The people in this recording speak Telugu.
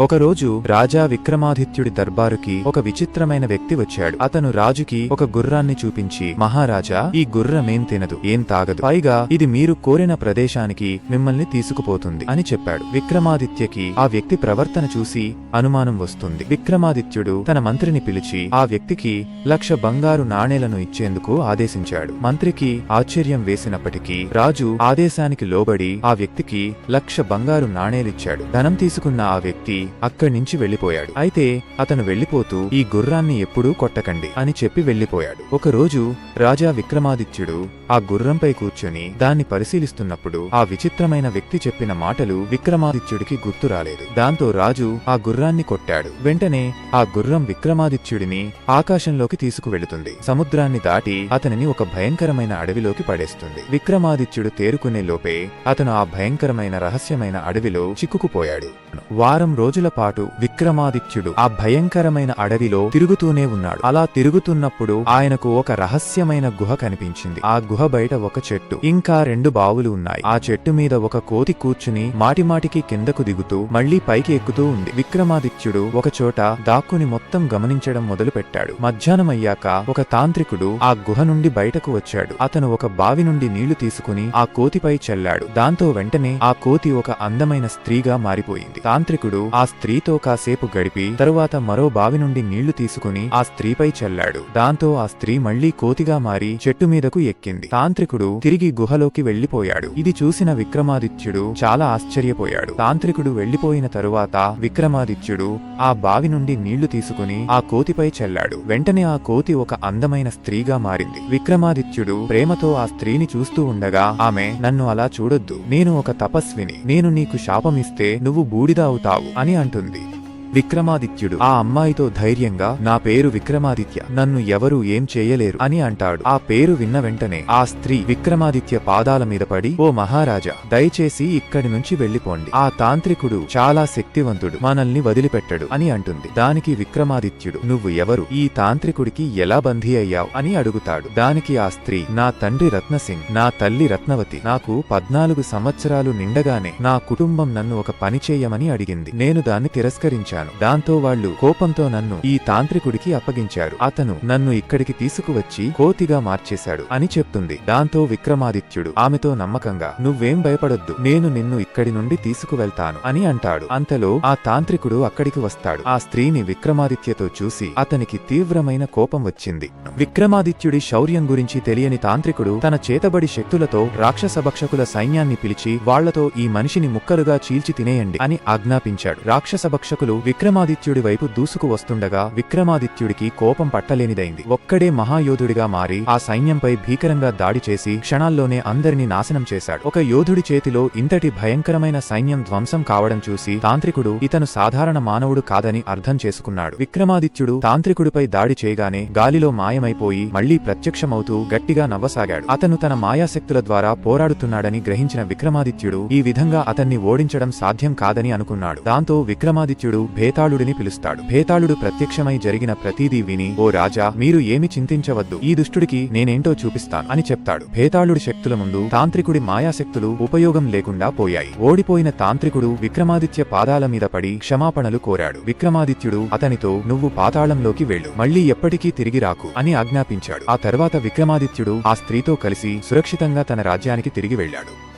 ఒకరోజు రాజా విక్రమాదిత్యుడి దర్బారుకి ఒక విచిత్రమైన వ్యక్తి వచ్చాడు. అతను రాజుకి ఒక గుర్రాన్ని చూపించి మహారాజా ఈ గుర్రమేం తినదు ఏం తాగదు. పైగా ఇది మీరు కోరిన ప్రదేశానికి మిమ్మల్ని తీసుకుపోతుంది అని చెప్పాడు. విక్రమాదిత్యకి ఆ వ్యక్తి ప్రవర్తన చూసి అనుమానం వస్తుంది. విక్రమాదిత్యుడు తన మంత్రిని పిలిచి ఆ వ్యక్తికి లక్ష బంగారు నాణేలను ఇచ్చేందుకు ఆదేశించాడు. మంత్రికి ఆశ్చర్యం వేసినప్పటికీ రాజు ఆదేశానికి లోబడి ఆ వ్యక్తికి లక్ష బంగారు నాణేలిచ్చాడు. ధనం తీసుకున్న ఆ వ్యక్తి అక్కడి నుంచి వెళ్ళిపోయాడు అయితే అతను వెళ్ళిపోతూ ఈ గుర్రాన్ని ఎప్పుడూ కొట్టకండి అని చెప్పి వెళ్ళిపోయాడు ఒకరోజు రాజా విక్రమాదిత్యుడు ఆ గుర్రంపై కూర్చొని దాన్ని పరిశీలిస్తున్నప్పుడు ఆ విచిత్రమైన వ్యక్తి చెప్పిన మాటలు విక్రమాదిత్యుడికి గుర్తు రాలేదు. దాంతో రాజు ఆ గుర్రాన్ని కొట్టాడు. వెంటనే ఆ గుర్రం విక్రమాదిత్యుడిని ఆకాశంలోకి తీసుకువెళుతుంది. సముద్రాన్ని దాటి అతనిని ఒక భయంకరమైన అడవిలోకి పడేస్తుంది. విక్రమాదిత్యుడు తేరుకునే లోపే అతను ఆ భయంకరమైన రహస్యమైన అడవిలో చిక్కుకుపోయాడు. వారం రోజుల పాటు విక్రమాదిత్యుడు ఆ భయంకరమైన అడవిలో తిరుగుతూనే ఉన్నాడు. అలా తిరుగుతున్నప్పుడు ఆయనకు ఒక రహస్యమైన గుహ కనిపించింది. ఆ గుహ గుహ బయట ఒక చెట్టు. ఇంకా రెండు బావులు ఉన్నాయి. ఆ చెట్టు మీద ఒక కోతి కూర్చుని మాటిమాటికి కిందకు దిగుతూ మళ్ళీ పైకి ఎక్కుతూ ఉంది. విక్రమాదిత్యుడు ఒక చోట దాక్కుని మొత్తం గమనించడం మొదలు పెట్టాడు మధ్యాహ్నం అయ్యాక ఒక తాంత్రికుడు ఆ గుహ నుండి బయటకు వచ్చాడు. అతను ఒక బావి నుండి నీళ్ళు తీసుకుని ఆ కోతిపై చల్లాడు. దాంతో వెంటనే ఆ కోతి ఒక అందమైన స్త్రీగా మారిపోయింది. తాంత్రికుడు ఆ స్త్రీతో కాసేపు గడిపి తరువాత మరో బావి నుండి నీళ్ళు తీసుకుని ఆ స్త్రీపై చల్లాడు. దాంతో ఆ స్త్రీ మళ్ళీ కోతిగా మారి చెట్టు మీదకు ఎక్కింది. తాంత్రికుడు తిరిగి గుహలోకి వెళ్ళిపోయాడు ఇది చూసిన విక్రమాదిత్యుడు చాలా ఆశ్చర్యపోయాడు. తాంత్రికుడు వెళ్ళిపోయిన తరువాత విక్రమాదిత్యుడు ఆ బావి నుండి నీళ్ళు తీసుకుని ఆ కోతిపై చల్లాడు. వెంటనే ఆ కోతి ఒక అందమైన స్త్రీగా మారింది. విక్రమాదిత్యుడు ప్రేమతో ఆ స్త్రీని చూస్తూ ఉండగా ఆమె నన్ను అలా చూడొద్దు. నేను ఒక తపస్విని. నేను నీకు శాపమిస్తే నువ్వు బూడిద అవుతావు అని అంటుంది. విక్రమాదిత్యుడు. ఆ అమ్మాయితో ధైర్యంగా నా పేరు విక్రమాదిత్య నన్ను ఎవరూ ఏం చేయలేరు అని అంటాడు. ఆ పేరు విన్న వెంటనే ఆ స్త్రీ విక్రమాదిత్య పాదాల మీద పడి ఓ మహారాజా దయచేసి ఇక్కడి నుంచి వెళ్ళిపోండి ఆ తాంత్రికుడు చాలా శక్తివంతుడు మనల్ని వదిలిపెట్టడు అని అంటుంది. దానికి విక్రమాదిత్యుడు నువ్వు ఎవరు? ఈ తాంత్రికుడికి ఎలా బందీ అయ్యావు? అని అడుగుతాడు. దానికి ఆ స్త్రీ నా తండ్రి రత్నసింగ్ నా తల్లి రత్నవతి నాకు పద్నాలుగు సంవత్సరాలు నిండగానే నా కుటుంబం నన్ను ఒక పని చేయమని అడిగింది. నేను దాన్ని తిరస్కరించాను. దాంతో వాళ్ళు కోపంతో నన్ను ఈ తాంత్రికుడికి అప్పగించారు. అతను నన్ను ఇక్కడికి తీసుకువచ్చి కోతిగా మార్చేశాడు అని చెప్తుంది. దాంతో విక్రమాదిత్యుడు ఆమెతో నమ్మకంగా నువ్వేం భయపడొద్దు. నేను నిన్ను ఇక్కడి నుండి తీసుకువెళ్తాను అని అంటాడు. అంతలో ఆ తాంత్రికుడు అక్కడికి వస్తాడు. ఆ స్త్రీని విక్రమాదిత్యతో చూసి అతనికి తీవ్రమైన కోపం వచ్చింది. విక్రమాదిత్యుడి శౌర్యం గురించి తెలియని తాంత్రికుడు తన చేతబడి శక్తులతో రాక్షస భక్షకుల సైన్యాన్ని పిలిచి వాళ్ళతో ఈ మనిషిని ముక్కలుగా చీల్చి తినేయండి అని ఆజ్ఞాపించాడు. రాక్షస భక్షకులు విక్రమాదిత్యుడి వైపు దూసుకు వస్తుండగా విక్రమాదిత్యుడికి కోపం పట్టలేనిదైంది. ఒక్కడే మహాయోధుడిగా మారి ఆ సైన్యంపై భీకరంగా దాడి చేసి క్షణాల్లోనే అందరినీ నాశనం చేశాడు. ఒక యోధుడి చేతిలో ఇంతటి భయంకరమైన సైన్యం ధ్వంసం కావడం చూసి తాంత్రికుడు ఇతను సాధారణ మానవుడు కాదని అర్థం చేసుకున్నాడు. విక్రమాదిత్యుడు తాంత్రికుడిపై దాడి చేయగానే గాలిలో మాయమైపోయి మళ్ళీ ప్రత్యక్షమవుతూ గట్టిగా నవ్వసాగాడు. అతను తన మాయాశక్తుల ద్వారా పోరాడుతున్నాడని గ్రహించిన విక్రమాదిత్యుడు ఈ విధంగా అతన్ని ఓడించడం సాధ్యం కాదని అనుకున్నాడు. దాంతో విక్రమాదిత్యుడు భేతాళుడిని పిలుస్తాడు. భేతాళుడు ప్రత్యక్షమై జరిగిన ప్రతిదీ విని ఓ రాజా మీరు ఏమి చింతించవద్దు. ఈ దుష్టుడికి నేనేంటో చూపిస్తాను అని చెప్తాడు. భేతాళుడి శక్తుల ముందు తాంత్రికుడి మాయాశక్తులు ఉపయోగం లేకుండా పోయాయి. ఓడిపోయిన తాంత్రికుడు విక్రమాదిత్య పాదాల మీద పడి క్షమాపణలు కోరాడు. విక్రమాదిత్యుడు అతనితో నువ్వు పాతాళంలోకి వెళ్ళు. మళ్ళీ ఎప్పటికీ తిరిగి రాకు అని ఆజ్ఞాపించాడు. ఆ తర్వాత విక్రమాదిత్యుడు ఆ స్త్రీతో కలిసి సురక్షితంగా తన రాజ్యానికి తిరిగి వెళ్ళాడు.